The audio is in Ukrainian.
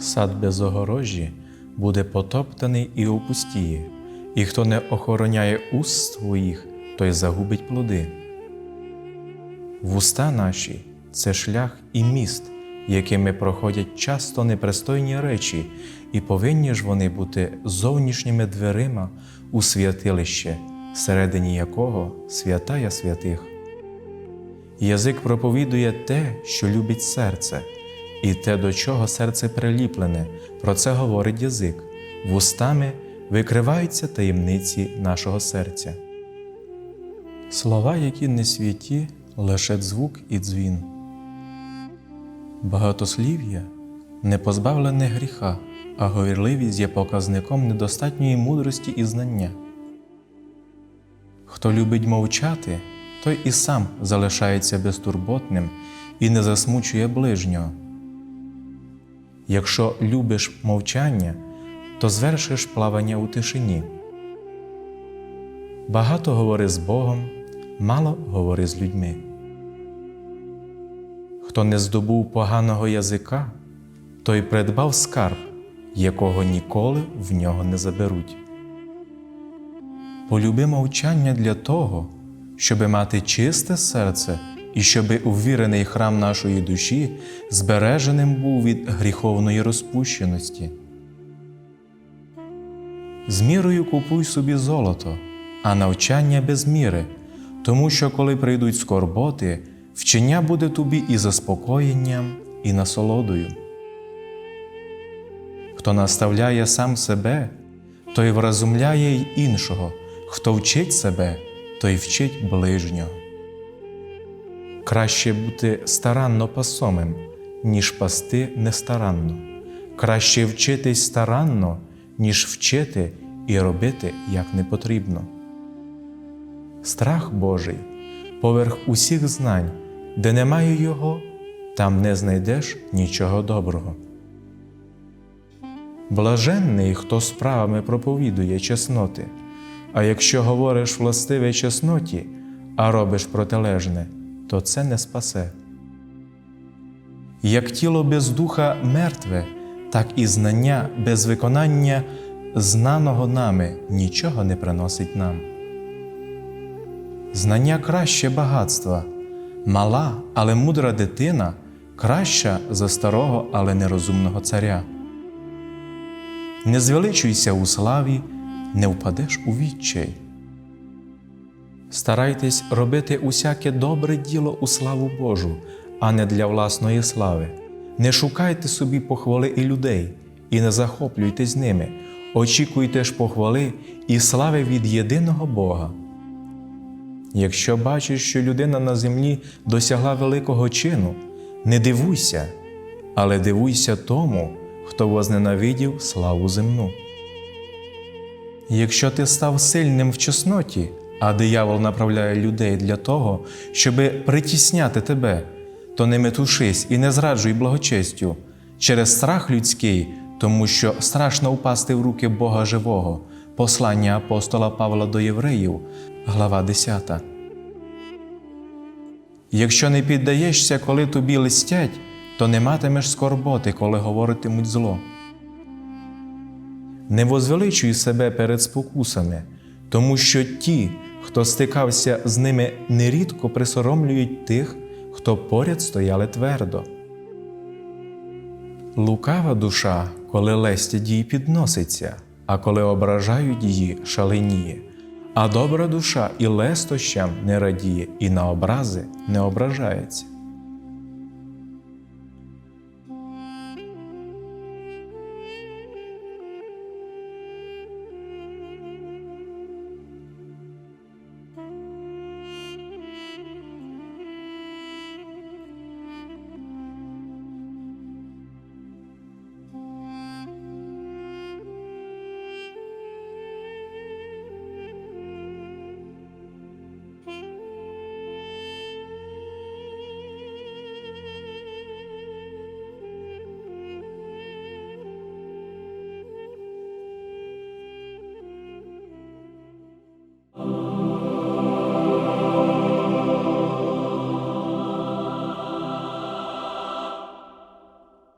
Сад без огорожі буде потоптаний і опустіє, і хто не охороняє уст своїх, той загубить плоди. Вуста наші це шлях і міст, якими проходять часто непристойні речі, і повинні ж вони бути зовнішніми дверима у святилище, всередині якого святая святих. Язик проповідує те, що любить серце, і те, до чого серце приліплене, про це говорить язик. Вустами викриваються таємниці нашого серця. Слова, які не святі, лише звук і дзвін. Багатослів'я не позбавлене гріха, а говірливість є показником недостатньої мудрості і знання. Хто любить мовчати, той і сам залишається безтурботним і не засмучує ближнього. Якщо любиш мовчання, то звершиш плавання у тишині. Багато говори з Богом, мало говори з людьми. Хто не здобув поганого язика, той придбав скарб, якого ніколи в нього не заберуть. Полюби мовчання для того, щоби мати чисте серце і щоби увірений храм нашої душі збереженим був від гріховної розпущеності. З мірою купуй собі золото, а навчання без міри, тому що коли прийдуть скорботи, вчення буде тобі і заспокоєнням, і насолодою. Хто наставляє сам себе, той вразумляє й іншого, хто вчить себе, той вчить ближнього. Краще бути старанно пасомим, ніж пасти нестаранно. Краще вчитись старанно, ніж вчити і робити як не потрібно. Страх Божий поверх усіх знань, де немає його, там не знайдеш нічого доброго. Блаженний, хто справами проповідує чесноти, а якщо говориш властиве чесноті, а робиш протилежне, то це не спасе. Як тіло без духа мертве, так і знання без виконання знаного нами нічого не приносить нам. Знання краще багатства, мала, але мудра дитина краща за старого, але нерозумного царя. Не звеличуйся у славі, не впадеш у відчай. Старайтесь робити усяке добре діло у славу Божу, а не для власної слави. Не шукайте собі похвали і людей, і не захоплюйтесь ними, очікуйте ж похвали і слави від єдиного Бога. Якщо бачиш, що людина на землі досягла великого чину, не дивуйся, але дивуйся тому, хто возненавидів славу земну. Якщо ти став сильним в чесноті, а диявол направляє людей для того, щоби притісняти тебе, то не метушись і не зраджуй благочестю через страх людський, тому що страшно впасти в руки Бога живого. Послання апостола Павла до Євреїв, глава 10. Якщо не піддаєшся, коли тобі листять, то не матимеш скорботи, коли говоритимуть зло. Не возвеличуй себе перед спокусами, тому що ті, хто стикався з ними, нерідко присоромлюють тих, хто поряд стояли твердо. Лукава душа, коли лестять її підноситься, а коли ображають її, шаленіє, а добра душа і лестощам не радіє, і на образи не ображається.